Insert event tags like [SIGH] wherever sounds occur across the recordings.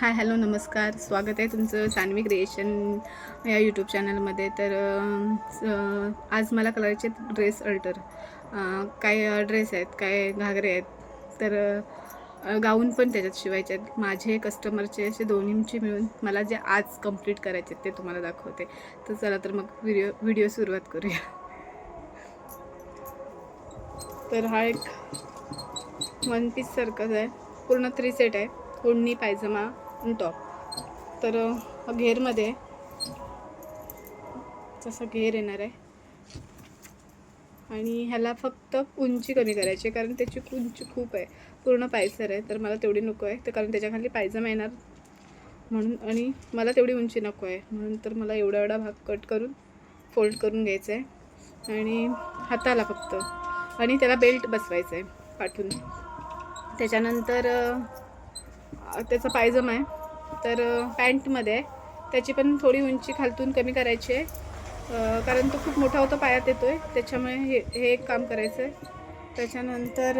Hi hello नमस्कार. स्वागत आहे तुमचं सान्वी क्रिएशन या यूट्यूब चॅनलमध्ये तर आज मला कलरचे ड्रेस अल्टर काय ड्रेस आहेत काय घागरे आहेत तर गाऊन पण त्याच्यात शिवायचे आहेत. माझे कस्टमरचे असे दोन्हींचे मिळून मला जे आज कंप्लीट करायचे आहेत ते तुम्हाला दाखवते. तर चला तर मग व्हिडिओ व्हिडिओ सुरुवात करूया. तर हा एक वन पीस सारखंच आहे. पूर्ण थ्री सेट आहे. ओढणी पायजमा टॉप तर हा घेरमध्ये तसा घेर येणार आहे. आणि ह्याला फक्त उंची कमी करायची आहे कारण त्याची उंची खूप आहे. पूर्ण पायसर आहे तर मला तेवढी नको आहे. तर कारण त्याच्याखाली पायजमा येणार म्हणून आणि मला तेवढी उंची नको आहे. म्हणून तर मला एवढा एवढा भाग कट करून फोल्ड करून घ्यायचा आहे. आणि हाताला फक्त. आणि त्याला बेल्ट बसवायचा आहे पाठून. त्याच्यानंतर त्याचा पायजम आहे. तर पॅन्टमध्ये आहे. त्याची पण थोडी उंची खालतून कमी करायची आहे. कारण तो खूप मोठा होता पायात येतो आहे त्याच्यामुळे हे हे एक काम करायचं आहे त्याच्यानंतर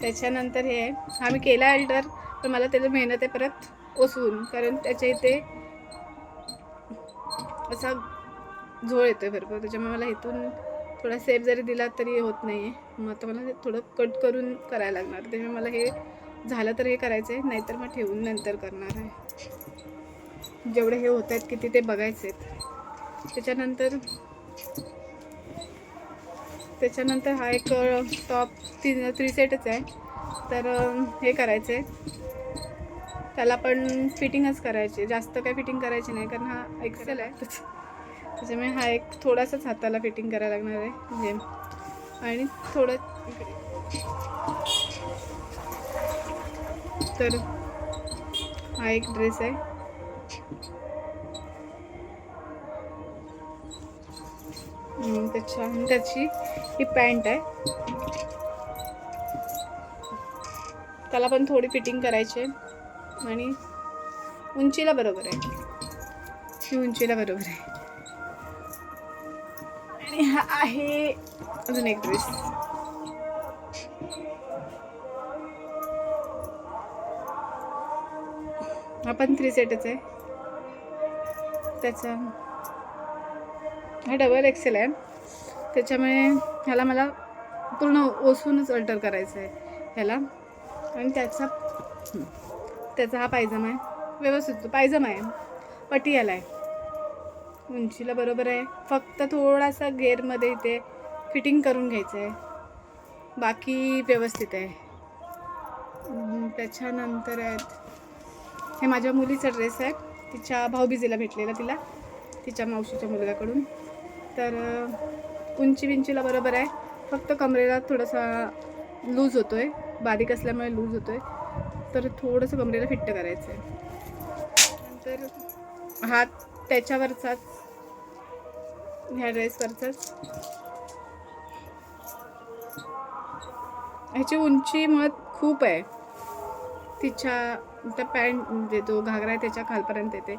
त्याच्यानंतर हे आहे. हा मी केला अल्टर पण मला त्याला मेहनत आहे परत ओसवून कारण त्याच्या इथे असा झोळ येतो आहे भरपूर त्याच्यामुळे मला इथून थोडा सेफ जरी दिला तरी होत नाही आहे मग आता मला थोडं कट करून करायला लागणार. त्यामुळे मला हे झालं तर हे करायचं आहे नाहीतर मग ठेवून नंतर करणार आहे. जेवढे हे होत आहेत किती ते बघायचे आहेत. त्याच्यानंतर त्याच्यानंतर हा एक टॉप ती थ्री सेटच आहे. तर हे करायचं आहे त्याला पण फिटिंगच करायची. जास्त काय फिटिंग करायची नाही कारण हा एक्सेल आहे. त्याच्यामुळे हा एक थोडासाच हाताला फिटिंग करायला लागणार आहे. म्हणजे आणि थोडं तर हा एक ड्रेस आहे. त्याच्या आणि त्याची ही पॅन्ट आहे. त्याला पण थोडी फिटिंग करायची आहे. आणि उंचीला बरोबर आहे. ही उंचीला बरोबर आहे. आणि हा आहे अजून एक ड्रेस हा पण थ्री सेटच आहे. त्याचा हा डबल एक्सेल आहे. त्याच्यामुळे ह्याला मला पूर्ण ओसूनच अल्टर करायचं आहे ह्याला. आणि त्याचा त्याचा हा पायजमा आहे. व्यवस्थित पायजमा आहे. पटियाला आहे. उंचीला बरोबर आहे. फक्त थोडासा गेअरमध्ये इथे फिटिंग करून घ्यायचं आहे बाकी व्यवस्थित आहे. त्याच्यानंतर आहेत. हे माझ्या मुलीचा ड्रेस आहे. तिच्या भाऊबीजेला भेटलेला तिला. तिच्या मावशीच्या मुलगाकडून. तर उंची विंचीला बरोबर आहे. फक्त कमरेला थोडासा लूज होतो आहे बारीक असल्यामुळे लूज होतो आहे तर थोडंसं कमरेला फिट्ट करायचं आहे नंतर हात त्याच्यावरचाच. ह्या ड्रेसवरचाच ह्याची उंची मत खूप आहे. तिच्या त्या पॅन्ट म्हणजे तो घागरा आहे त्याच्या खालपर्यंत येते.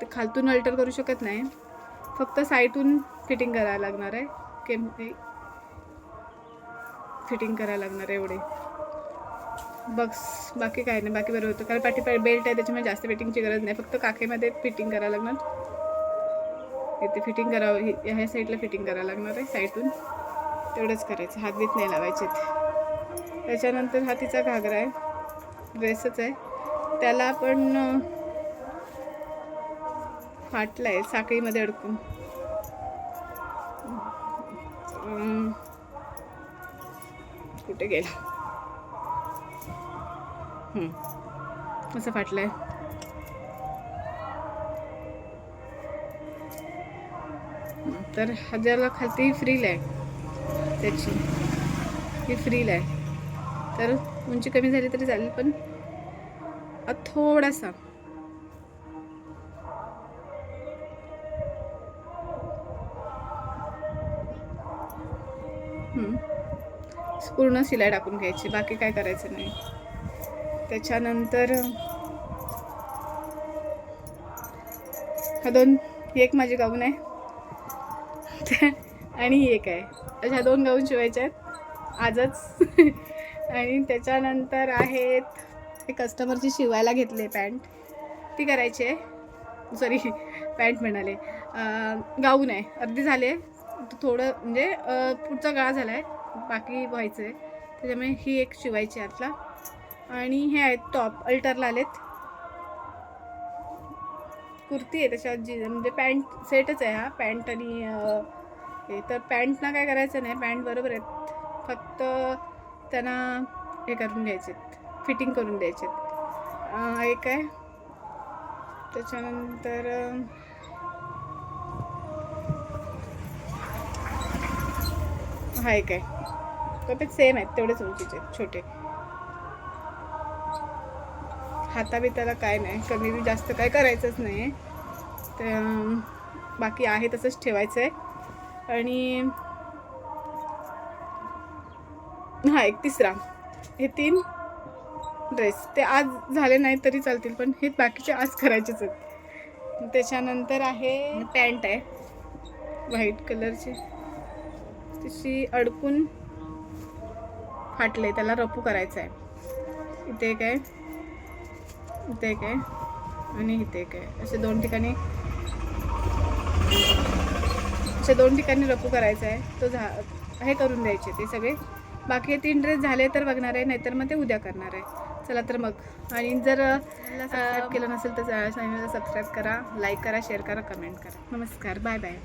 ते खालतून अल्टर करू शकत नाही. फक्त साईडून फिटिंग करायला लागणार आहे. केम फिटिंग करायला लागणार आहे एवढे. बक्स बाकी काय नाही. बाकी बरं होतं. कारण पाठी बेल्ट आहे त्याच्यामुळे जास्त फिटिंगची गरज नाही. फक्त काखेमध्ये फिटिंग करायला लागणार. इथे फिटिंग करावं ह्या साईडला फिटिंग करावं लागणार आहे साईडून तेवढंच करायचं. हात बीत नाही लावायचे त्याच्यानंतर हा तिचा घागरा आहे. ड्रेसच आहे. त्याला आपण फाटला आहे साखळीमध्ये अडकून. कुठे गेला? असं फाटलं आहे. तर हजारला ज्याला खालती फ्रील आहे. त्याची. ही फ्रील आहे. तर उंची कमी झाली तरी चालेल पण थोडासा. पूर्ण शिलाई टाकून घ्यायची बाकी काय करायचं नाही. त्याच्यानंतर हा दोन ही एक माझी गाऊन आहे. [LAUGHS] आणि एक आहे. अशा दोन गाऊन शिवायच्या आहेत आजच. [LAUGHS] आणि त्याच्यानंतर आहेत ते कस्टमरची शिवायला घेतले पॅन्ट ती करायची आहे. सॉरी पॅन्ट [LAUGHS] म्हणाले. गाऊन आहे अर्धी झाले थोडं म्हणजे पुढचा गळा झाला आहे बाकी व्हायचं आहे त्याच्यामुळे ही एक शिवायची आहे आतला. आणि हे आहेत टॉप अल्टरला आलेत. कुर्ती आहे त्याच्यात जी म्हणजे पॅन्ट सेटच आहे हा पॅन्ट आणि हे. तर पॅन्टना काय करायचं नाही पॅन्ट बरोबर आहेत. फक्त त्यांना हे करून घ्यायचे फिटिंग करून द्यायचे एक आहे. त्याच्यानंतर हा एक आहे. तर ते सेम आहेत तेवढेच उंचीचे आहेत, छोटे. हाताबिताला काय नाही. कमी बी जास्त काय करायचंच नाही. तर बाकी आहे तसंच ठेवायचं आहे आणि हा एक तिसरा. हे तीन ड्रेस ते आज झाले नाही तरी चालतील पण हे बाकीचे आज करायचेच आहेत. त्याच्यानंतर आहे पॅन्ट आहे. व्हाईट कलरची. तशी अडकून फाटले त्याला रपू करायचं आहे इथे आहे. इथे एक आहे. आणि इथे एक आहे. असे दोन ठिकाणी असे दोन ठिकाणी रपू करायचं आहे. तो झा हे करून द्यायचे ते सगळे. बाकी तीन ड्रेस झाले तर बघणार आहे नाहीतर मग ते उद्या करणार आहे. चला तर मग. आणि जर सबस्क्राईब केलं नसेल तर चॅनलला सबस्क्राईब करा लाईक करा शेअर करा कमेंट करा. नमस्कार. Bye bye